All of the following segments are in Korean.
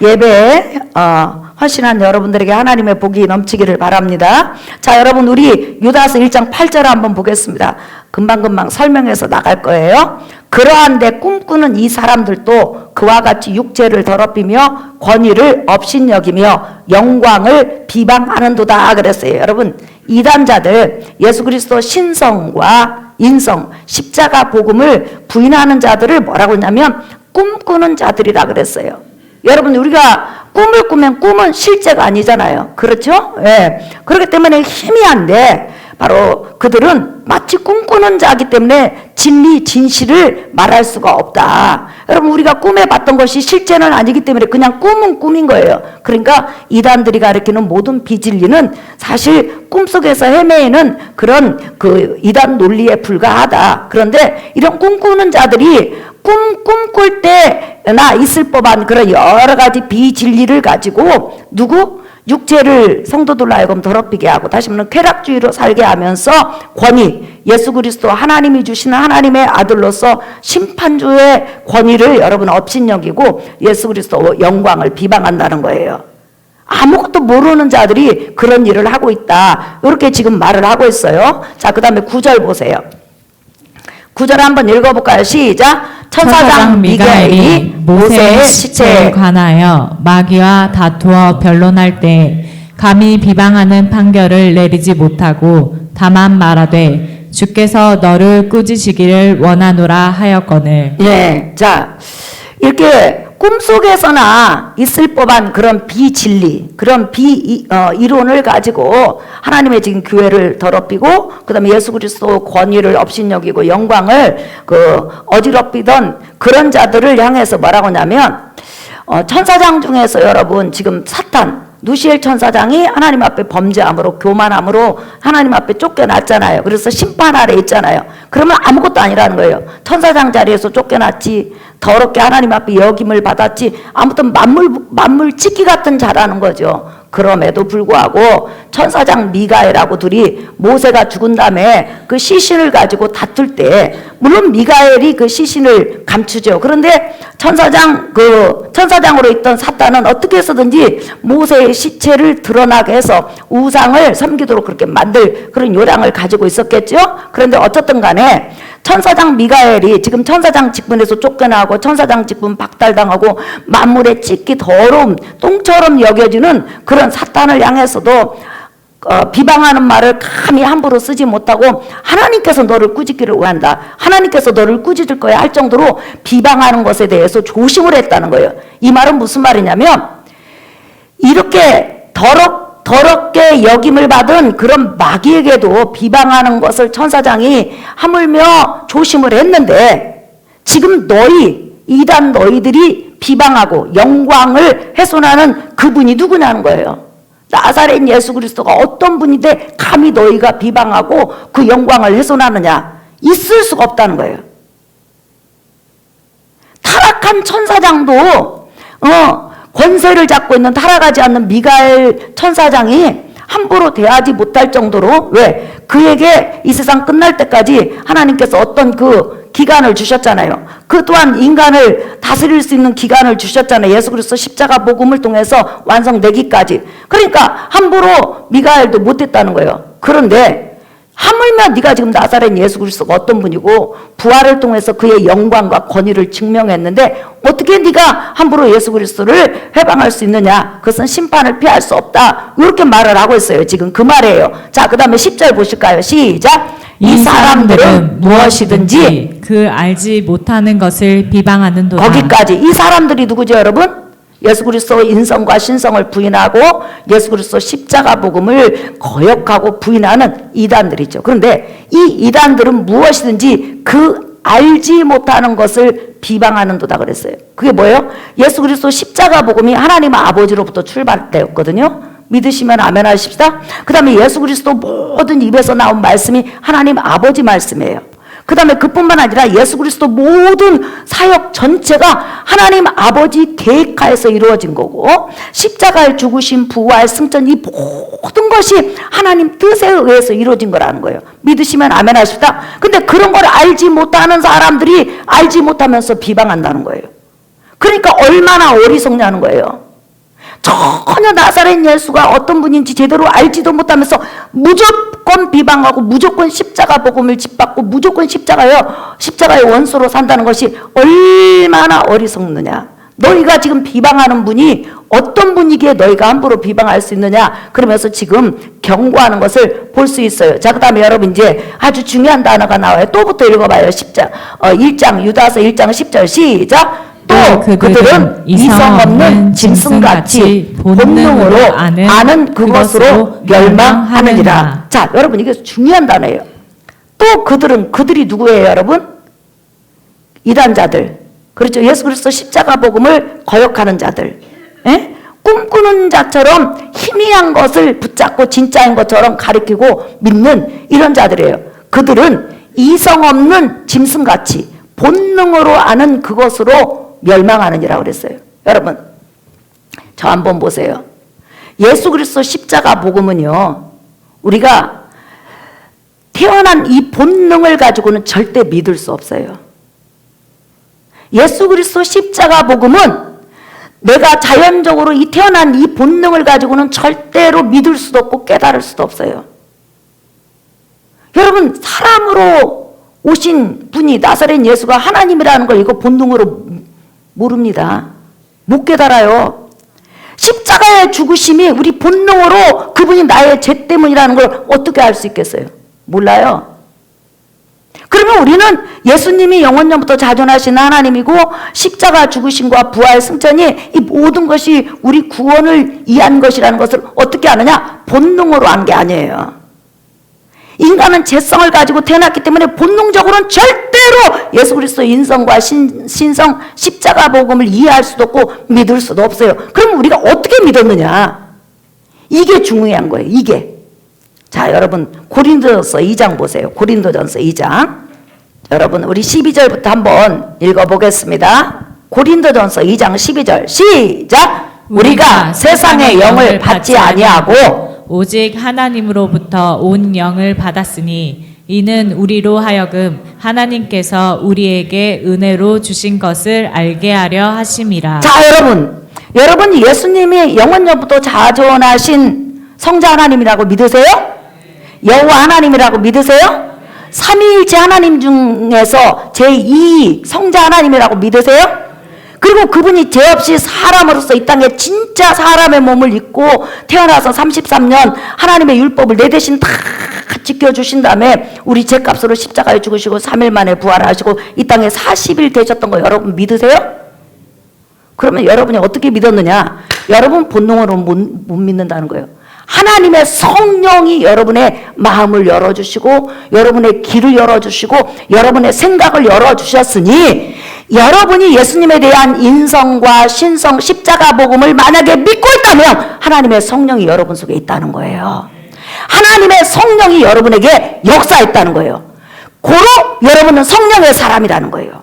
예배에 어, 헌신한 여러분들에게 하나님의 복이 넘치기를 바랍니다. 자, 여러분 우리 유다서 1장 8절 한번 보겠습니다. 금방금방 설명해서 나갈 거예요. 그러한데 꿈꾸는 이 사람들도 그와 같이 육체를 더럽히며 권위를 업신여기며 영광을 비방하는도다 그랬어요. 여러분 이단자들 예수 그리스도 신성과 인성 십자가 복음을 부인하는 자들을 뭐라고 했냐면 꿈꾸는 자들이라 그랬어요. 여러분 우리가 꿈을 꾸면 꿈은 실제가 아니잖아요. 그렇죠? 예. 그렇기 때문에 희미한데 바로 그들은 마치 꿈꾸는 자기 때문에 진리 진실을 말할 수가 없다. 여러분 우리가 꿈에 봤던 것이 실제는 아니기 때문에 그냥 꿈은 꿈인 거예요. 그러니까 이단들이 가리키는 모든 비진리는 사실 꿈속에서 헤매이는 그런 그 이단 논리에 불과하다. 그런데 이런 꿈꾸는 자들이 꿈 꿈꿀 때나 있을 법한 그런 여러 가지 비진리를 가지고 누구 육체를 성도들로 하여금 더럽히게 하고 다시 말하면 쾌락주의로 살게 하면서 권위 예수 그리스도 하나님이 주시는 하나님의 아들로서 심판주의 권위를 여러분 업신여기고 예수 그리스도 영광을 비방한다는 거예요. 아무것도 모르는 자들이 그런 일을 하고 있다. 이렇게 지금 말을 하고 있어요. 자, 그 다음에 구절 보세요. 구절 한번 읽어볼까요? 시작. 천사장 미가엘이 모세의 시체에 관하여 마귀와 다투어 변론할 때 감히 비방하는 판결을 내리지 못하고 다만 말하되 주께서 너를 꾸짖으기를 원하노라 하였거늘 예, 자, 이렇게 꿈속에서나 있을 법한 그런 비진리, 그런 비 어, 이론을 가지고 하나님의 지금 교회를 더럽히고, 그 다음에 예수 그리스도 권위를 업신여기고 영광을 그 어지럽히던 그런 자들을 향해서 뭐라고 하냐면, 어, 천사장 중에서 여러분 지금 사탄, 누시엘 천사장이 하나님 앞에 범죄함으로 교만함으로 하나님 앞에 쫓겨났잖아요. 그래서 심판 아래 있잖아요. 그러면 아무것도 아니라는 거예요. 천사장 자리에서 쫓겨났지 더럽게 하나님 앞에 여김을 받았지 아무튼 만물 만물 찍기 같은 자라는 거죠. 그럼에도 불구하고 천사장 미가엘하고 둘이 모세가 죽은 다음에 그 시신을 가지고 다툴 때 물론 미가엘이 그 시신을 감추죠. 그런데 천사장 그 천사장으로 있던 사탄은 어떻게 해서든지 모세의 시체를 드러나게 해서 우상을 섬기도록 그렇게 만들 그런 요량을 가지고 있었겠죠. 그런데 어쨌든 간에 천사장 미가엘이 지금 천사장 직분에서 쫓겨나고 천사장 직분 박탈당하고 만물의 찢기 더러움 똥처럼 여겨지는 그런 사탄을 향해서도 어, 비방하는 말을 감히 함부로 쓰지 못하고 하나님께서 너를 꾸짖기를 원한다. 하나님께서 너를 꾸짖을 거야 할 정도로 비방하는 것에 대해서 조심을 했다는 거예요. 이 말은 무슨 말이냐면 이렇게 더럽 더럽게 여김을 받은 그런 마귀에게도 비방하는 것을 천사장이 하물며 조심을 했는데 지금 너희 이단 너희들이 비방하고 영광을 훼손하는 그분이 누구냐는 거예요. 나사렛 예수 그리스도가 어떤 분인데 감히 너희가 비방하고 그 영광을 훼손하느냐? 있을 수가 없다는 거예요. 타락한 천사장도 어, 권세를 잡고 있는 타락하지 않는 미가엘 천사장이 함부로 대하지 못할 정도로 왜 그에게 이 세상 끝날 때까지 하나님께서 어떤 그 기간을 주셨잖아요. 그 또한 인간을 다스릴 수 있는 기간을 주셨잖아요. 예수 그리스도 십자가 복음을 통해서 완성되기까지. 그러니까 함부로 미가엘도 못했다는 거예요. 그런데 하물며 네가 지금 나사렛 예수 그리스도가 어떤 분이고 부활을 통해서 그의 영광과 권위를 증명했는데 어떻게 네가 함부로 예수 그리스도를 해방할 수 있느냐? 그것은 심판을 피할 수 없다. 이렇게 말을 하고 있어요. 지금 그 말이에요. 자, 그다음에 10절 보실까요? 시작. 이 사람들은 무엇이든지 그 알지 못하는 것을 비방하는 도다 거기까지 이 사람들이 누구죠, 여러분? 예수 그리스도 인성과 신성을 부인하고 예수 그리스도 십자가 복음을 거역하고 부인하는 이단들이죠. 그런데 이 이단들은 무엇이든지 그 알지 못하는 것을 비방하는 도다 그랬어요. 그게 뭐예요? 예수 그리스도 십자가 복음이 하나님 아버지로부터 출발되었거든요. 믿으시면 아멘 하십시다. 그 다음에 예수 그리스도 모든 입에서 나온 말씀이 하나님 아버지 말씀이에요. 그 다음에 그뿐만 아니라 예수 그리스도 모든 사역 전체가 하나님 아버지 계획하에서 이루어진 거고 십자가의 죽으심, 부활, 승천 이 모든 것이 하나님 뜻에 의해서 이루어진 거라는 거예요. 믿으시면 아멘 하십시다. 근데 그런 걸 알지 못하는 사람들이 알지 못하면서 비방한다는 거예요. 그러니까 얼마나 어리석냐는 거예요. 전혀 나사렛 예수가 어떤 분인지 제대로 알지도 못하면서 무조 건 비방하고 무조건 십자가 복음을 짓밟고 무조건 십자가요 십자가의 원수로 산다는 것이 얼마나 어리석느냐. 너희가 지금 비방하는 분이 어떤 분이기에 너희가 함부로 비방할 수 있느냐 그러면서 지금 경고하는 것을 볼 수 있어요. 자 그 다음에 여러분 이제 아주 중요한 단어가 나와요. 또부터 읽어봐요. 10장 어, 1장 유다서 1장 10절 시작. 또또 그들은 그들은 이성 없는 짐승같이 본능으로 아는 그것으로 멸망하느니라. 자, 여러분 이게 중요한 단어예요. 또 그들은 그들이 누구예요, 여러분? 이단자들. 그렇죠. 예수 그리스도 십자가 복음을 거역하는 자들. 예? 꿈꾸는 자처럼 희미한 것을 붙잡고 진짜인 것처럼 가리키고 믿는 이런 자들이에요. 그들은 이성 없는 짐승같이 본능으로 아는 그것으로 멸망하느니라고 그랬어요. 여러분, 저 한번 보세요. 예수 그리스도 십자가 복음은요, 우리가 태어난 이 본능을 가지고는 절대 믿을 수 없어요. 예수 그리스도 십자가 복음은 내가 자연적으로 이 태어난 이 본능을 가지고는 절대로 믿을 수도 없고 깨달을 수도 없어요. 여러분, 사람으로 오신 분이 나사렛 예수가 하나님이라는 걸 이거 본능으로 모릅니다. 못 깨달아요. 십자가의 죽으심이 우리 본능으로 그분이 나의 죄 때문이라는 걸 어떻게 알 수 있겠어요? 몰라요. 그러면 우리는 예수님이 영원전부터 자존하신 하나님이고 십자가 죽으심과 부활 승천이 이 모든 것이 우리 구원을 이해한 것이라는 것을 어떻게 아느냐? 본능으로 안 게 아니에요. 인간은 죄성을 가지고 태어났기 때문에 본능적으로는 절대로 예수 그리스도 인성과 신, 신성 십자가 복음을 이해할 수도 없고 믿을 수도 없어요. 그럼 우리가 어떻게 믿었느냐? 이게 중요한 거예요. 이게. 자, 여러분 고린도전서 2장 보세요. 고린도전서 2장. 여러분 우리 12절부터 한번 읽어 보겠습니다. 고린도전서 2장 12절. 시작. 우리가 세상의 영을 받지 아니하고 오직 하나님으로부터 온 영을 받았으니 이는 우리로 하여금 하나님께서 우리에게 은혜로 주신 것을 알게 하려 하심이라. 자, 여러분. 여러분 예수님이 영원전부터 자존하신 성자 하나님이라고 믿으세요? 여호와 하나님이라고 믿으세요? 삼위일체 하나님 중에서 제2 성자 하나님이라고 믿으세요? 그리고 그분이 죄 없이 사람으로서 이 땅에 진짜 사람의 몸을 입고 태어나서 33년 하나님의 율법을 내 대신 다 지켜주신 다음에 우리 죄값으로 십자가에 죽으시고 3일 만에 부활하시고 이 땅에 40일 되셨던 거 여러분 믿으세요? 그러면 여러분이 어떻게 믿었느냐? 여러분 본능으로 못, 못 믿는다는 거예요. 하나님의 성령이 여러분의 마음을 열어주시고 여러분의 길을 열어주시고 여러분의 생각을 열어주셨으니 여러분이 예수님에 대한 인성과 신성 십자가 복음을 만약에 믿고 있다면 하나님의 성령이 여러분 속에 있다는 거예요. 하나님의 성령이 여러분에게 역사했다는 거예요. 고로 여러분은 성령의 사람이라는 거예요.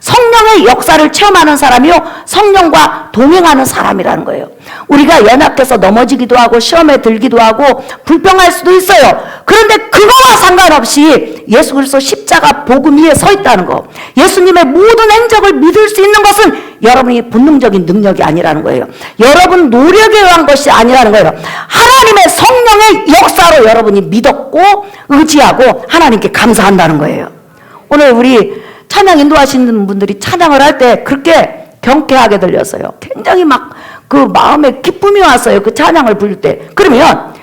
성령의 역사를 체험하는 사람이요. 성령과 동행하는 사람이라는 거예요. 우리가 연약해서 넘어지기도 하고 시험에 들기도 하고 불평할 수도 있어요. 그런데 그거와 상관없이 예수 그리스도 십자가 복음 위에 서 있다는 거. 예수님의 모든 행적을 믿을 수 있는 것은 여러분이 본능적인 능력이 아니라는 거예요. 여러분 노력에 의한 것이 아니라는 거예요. 하나님의 성령의 역사로 여러분이 믿었고 의지하고 하나님께 감사한다는 거예요. 오늘 우리 찬양 인도하시는 분들이 찬양을 할 때 그렇게 경쾌하게 들렸어요. 굉장히 막 그 마음에 기쁨이 왔어요. 그 찬양을 부를 때. 그러면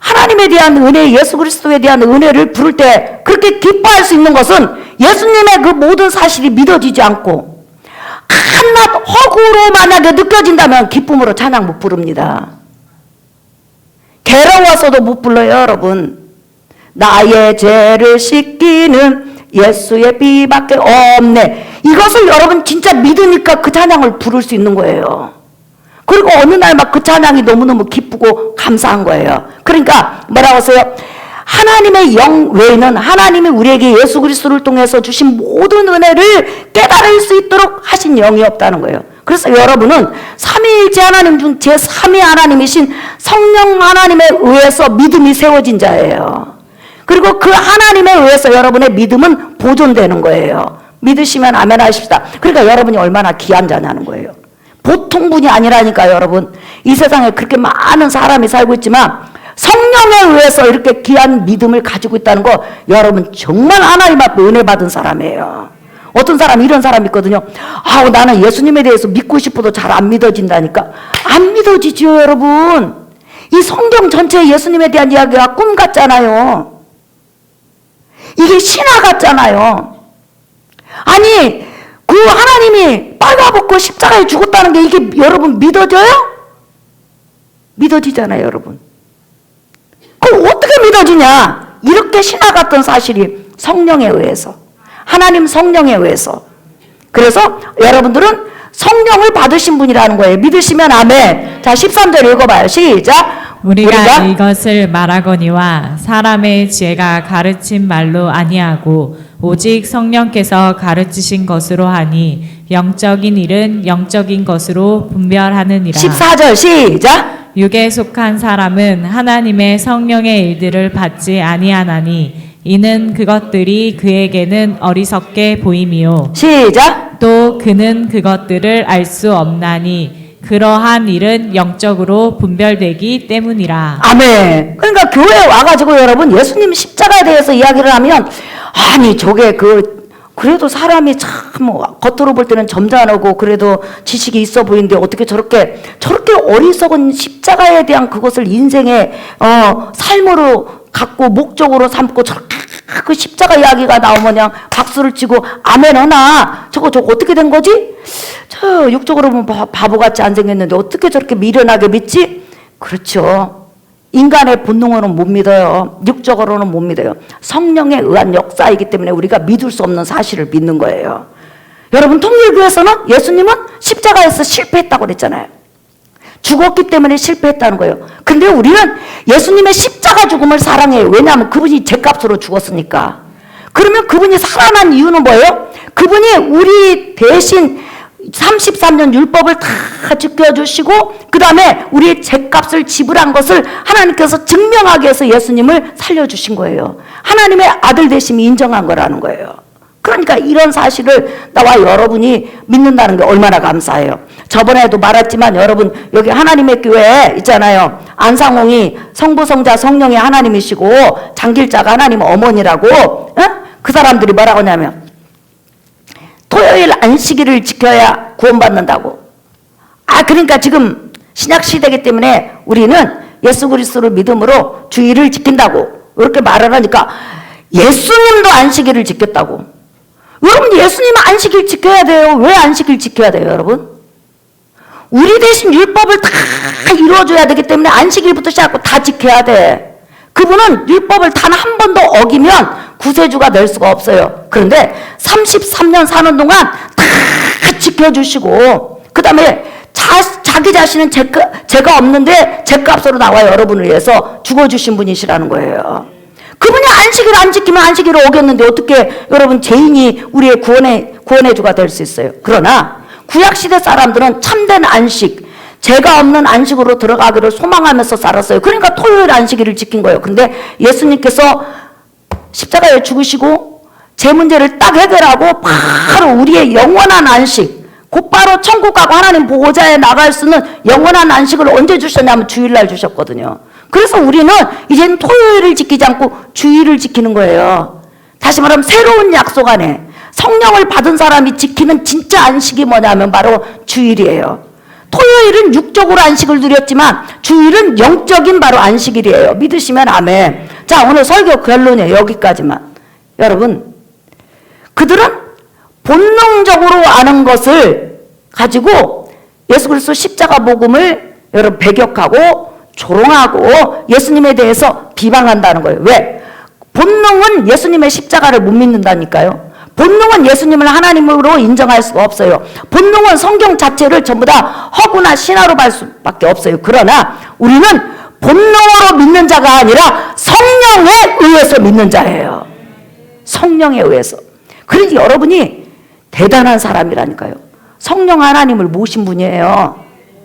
하나님에 대한 은혜, 예수 그리스도에 대한 은혜를 부를 때 그렇게 기뻐할 수 있는 것은 예수님의 그 모든 사실이 믿어지지 않고 한낱 허구로 만약에 느껴진다면 기쁨으로 찬양 못 부릅니다. 괴로워서도 못 불러요, 여러분. 나의 죄를 씻기는 예수의 피밖에 없네. 이것을 여러분 진짜 믿으니까 그 찬양을 부를 수 있는 거예요. 그리고 어느 날 막 그 찬양이 너무너무 기쁘고 감사한 거예요. 그러니까 뭐라고 하세요? 하나님의 영 외에는 하나님이 우리에게 예수 그리스도를 통해서 주신 모든 은혜를 깨달을 수 있도록 하신 영이 없다는 거예요. 그래서 여러분은 삼위일체 하나님 중 제3위 하나님이신 성령 하나님에 의해서 믿음이 세워진 자예요. 그리고 그 하나님에 의해서 여러분의 믿음은 보존되는 거예요. 믿으시면 아멘 하십시다. 그러니까 여러분이 얼마나 귀한 자냐는 거예요. 보통 분이 아니라니까 여러분. 이 세상에 그렇게 많은 사람이 살고 있지만 성령에 의해서 이렇게 귀한 믿음을 가지고 있다는 거 여러분 정말 하나님 앞에 은혜 받은 사람이에요. 어떤 사람 이런 사람 있거든요. 아우 나는 예수님에 대해서 믿고 싶어도 잘 안 믿어진다니까. 안 믿어지지요, 여러분. 이 성경 전체에 예수님에 대한 이야기가 꿈 같잖아요. 이게 신화 같잖아요. 아니, 그 하나님이 빨가벗고 십자가에 죽었다는 게 이게 여러분 믿어져요? 믿어지잖아요, 여러분. 그럼 어떻게 믿어지냐? 이렇게 신화 같던 사실이 성령에 의해서. 하나님 성령에 의해서. 그래서 여러분들은 성령을 받으신 분이라는 거예요. 믿으시면 아멘. 자, 13절 읽어봐요. 시작. 우리가, 이것을 말하거니와 사람의 지혜가 가르친 말로 아니하고 오직 성령께서 가르치신 것으로 하니 영적인 일은 영적인 것으로 분별하느니라. 14절 시작. 육에 속한 사람은 하나님의 성령의 일들을 받지 아니하나니 이는 그것들이 그에게는 어리석게 보임이요 시작. 또 그는 그것들을 알 수 없나니 그러한 일은 영적으로 분별되기 때문이라. 아멘. 그러니까 교회에 와가지고 여러분 예수님 십자가에 대해서 이야기를 하면 아니 저게 그 그래도 사람이 참뭐 겉으로 볼 때는 점잖고 그래도 지식이 있어 보이는데 어떻게 저렇게 저렇게 어리석은 십자가에 대한 그것을 인생의 어 삶으로 갖고 목적으로 삼고 저렇게 그 십자가 이야기가 나오면 그냥 박수를 치고 아멘 하나 저거 저거 어떻게 된 거지? 저 육적으로 보면 바- 바보같이 안 생겼는데 어떻게 저렇게 미련하게 믿지? 그렇죠. 인간의 본능으로는 못 믿어요. 육적으로는 못 믿어요. 성령에 의한 역사이기 때문에 우리가 믿을 수 없는 사실을 믿는 거예요. 여러분 통일교에서는 예수님은 십자가에서 실패했다고 그랬잖아요. 죽었기 때문에 실패했다는 거예요. 근데 우리는 예수님의 십자가 죽음을 사랑해요. 왜냐하면 그분이 죄값으로 죽었으니까. 그러면 그분이 살아난 이유는 뭐예요? 그분이 우리 대신 33년 율법을 다 지켜주시고 그 다음에 우리의 죄값을 지불한 것을 하나님께서 증명하기 위해서 예수님을 살려주신 거예요. 하나님의 아들 되심이 인정한 거라는 거예요. 그러니까 이런 사실을 나와 여러분이 믿는다는 게 얼마나 감사해요. 저번에도 말했지만 여러분 여기 하나님의 교회 있잖아요. 안상홍이 성부 성자 성령의 하나님이시고 장길자가 하나님 어머니라고 어? 그 사람들이 뭐라고 하냐면 토요일 안식일을 지켜야 구원받는다고. 아 그러니까 지금 신약 시대이기 때문에 우리는 예수 그리스도를 믿음으로 주의를 지킨다고 이렇게 말을 하니까 예수님도 안식일을 지켰다고. 여러분 예수님은 안식일 지켜야 돼요. 왜 안식일 지켜야 돼요, 여러분? 우리 대신 율법을 다 이루어줘야 되기 때문에 안식일부터 시작하고 다 지켜야 돼. 그분은 율법을 단 한 번도 어기면 구세주가 될 수가 없어요. 그런데 33년 사는 동안 다 지켜주시고, 그 다음에 자기 자신은 죄가, 죄가 없는데 죄값으로 나와 여러분을 위해서 죽어주신 분이시라는 거예요. 그분이 안식일 안 지키면 안식일을 어겼는데 어떻게 여러분 죄인이 우리의 구원의, 구원의 주가 될 수 있어요. 그러나 구약시대 사람들은 참된 안식, 죄가 없는 안식으로 들어가기를 소망하면서 살았어요. 그러니까 토요일 안식일을 지킨 거예요. 근데 예수님께서 십자가에 죽으시고 제 문제를 딱 해결하고 바로 우리의 영원한 안식, 곧바로 천국 가고 하나님 보호자에 나갈 수 있는 영원한 안식을 언제 주셨냐면 주일날 주셨거든요. 그래서 우리는 이제는 토요일을 지키지 않고 주일을 지키는 거예요. 다시 말하면 새로운 약속 안에 성령을 받은 사람이 지키는 진짜 안식이 뭐냐면 바로 주일이에요. 토요일은 육적으로 안식을 누렸지만 주일은 영적인 바로 안식일이에요. 믿으시면 아멘. 자, 오늘 설교 결론이에요. 여기까지만. 여러분, 그들은 본능적으로 아는 것을 가지고 예수 그리스도 십자가 복음을 여러분 배격하고 조롱하고 예수님에 대해서 비방한다는 거예요. 왜? 본능은 예수님의 십자가를 못 믿는다니까요. 본능은 예수님을 하나님으로 인정할 수가 없어요. 본능은 성경 자체를 전부 다 허구나 신화로 볼 수밖에 없어요. 그러나 우리는 본능으로 믿는 자가 아니라 성령에 의해서 믿는 자예요. 성령에 의해서. 그러니 여러분이 대단한 사람이라니까요. 성령 하나님을 모신 분이에요.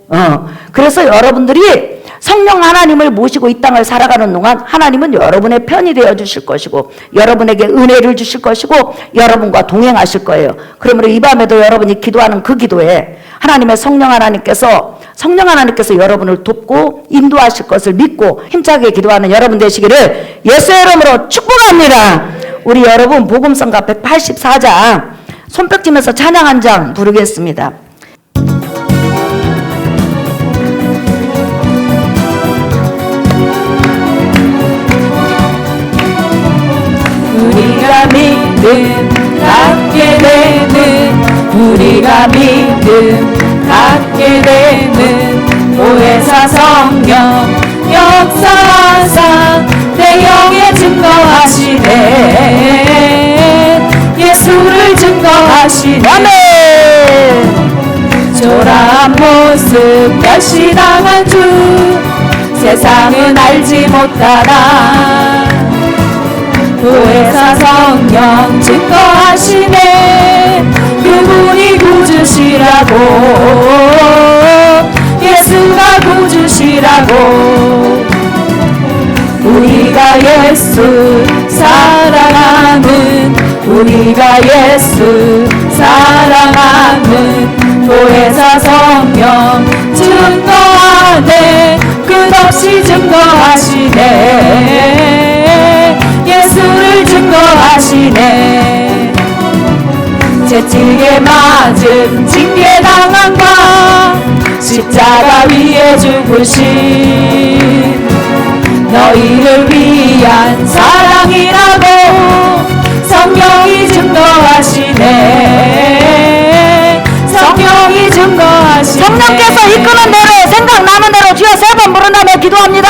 어. 그래서 여러분들이 성령 하나님을 모시고 이 땅을 살아가는 동안 하나님은 여러분의 편이 되어 주실 것이고 여러분에게 은혜를 주실 것이고 여러분과 동행하실 거예요. 그러므로 이 밤에도 여러분이 기도하는 그 기도에 하나님의 성령 하나님께서 성령 하나님께서 여러분을 돕고 인도하실 것을 믿고 힘차게 기도하는 여러분 되시기를 예수의 이름으로 축복합니다. 우리 여러분 복음성가 184장 손뼉치면서 찬양 한 장 부르겠습니다. 우리가 믿음 갖게 되는 우리가 믿음 갖게 되는. 보혜사 성령 역사상 내 영에 증거하시네. 예수를 증거하시네. 아멘. 초라한 모습 멸시당한 주 세상은 알지 못하나 보혜사 성령 증거하시네. 그분이 구주시라고. 예수가 구주시라고. 우리가 예수 사랑하는 우리가 예수 사랑하는 보혜사 성령 증거하네. 끝없이 증거하시네 예수를 증거하시네. 채찍에 맞은 징계당한과 십자가 위에 죽으신 너희를 위한 사랑이라고 성령이 증거하시네. 성령이 증거하시네. 성령께서 이끄는 대로 생각나는 대로 주여 세 번 부른 다음에 기도합니다.